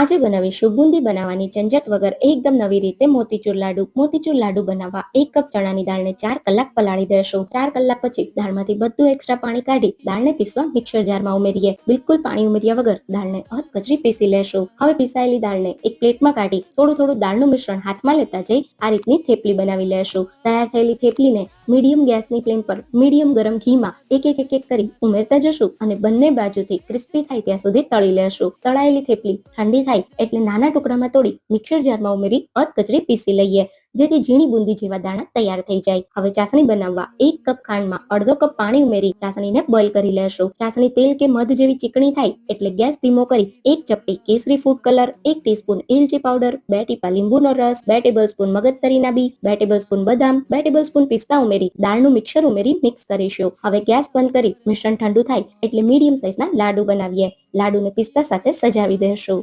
આજે બનાવીશું, બુંદી બનાવવાની, ઝંઝટ વગર એકદમ નવી રીતે મોતીચૂર લાડુ. મોતીચૂર લાડુ બનાવવા એક કપ ચણાની દાળને ચાર કલાક પલાળી દેશું ચાર કલાક પછી દાળમાંથી બધું એક્સ્ટ્રા પાણી કાઢી દાળને પીસવા મિક્સર જારમાં ઉમેરીએ. બિલકુલ પાણી ઉમેર્યા વગર દાળને અધ કચરી પીસી લેશું. હવે પીસાયેલી દાળને એક પ્લેટમાં કાઢી થોડું થોડું દાળનું મિશ્રણ હાથમાં લેતા જઈ આ રીતની થેપલી બનાવી લેશું. તૈયાર થયેલી થેપલીને મીડિયમ ગેસની ફ્લેમ પર મીડિયમ ગરમ ઘીમાં એક એક એક એક કરી ઉમેરતા જશું અને બંને બાજુથી ક્રિસ્પી થાય ત્યાં સુધી તળી લેશું. તળાયેલી થેપલી ઠંડી થાય એટલે નાના ટુકડામાં તોડી મિક્સર જારમાં ઉમેરી અધ કચરી પીસી લઈએ, જેથી ઝીણી બુંદી જેવા દાણા તૈયાર થઈ જાય. હવે ચાસણી બનાવવા એક કપ ખાંડમાં અડધો કપ પાણી ઉમેરી ચાસણીને બોઇલ કરી લેશું. ચાસણી તેલ કે મધ જેવી ચીકણી થાય એટલે ગેસ ધીમો કરી એક ચપટી કેસરી ફૂડ કલર, એક ટીસ્પૂન ઇલચી પાવડર, બે ટીપા લીંબુનો રસ, બે ટેબલ સ્પૂન મગજતરીના બી બે ટેબલ સ્પૂન બદામ, બે ટેબલ સ્પૂન પિસ્તા ઉમેરી દાળનું મિક્સર ઉમેરી મિક્સ કરીશું. હવે ગેસ બંધ કરી મિશ્રણ ઠંડુ થાય એટલે મીડિયમ સાઇઝના લાડુ બનાવીએ. લાડુને પિસ્તા સાથે સજાવી દેશું.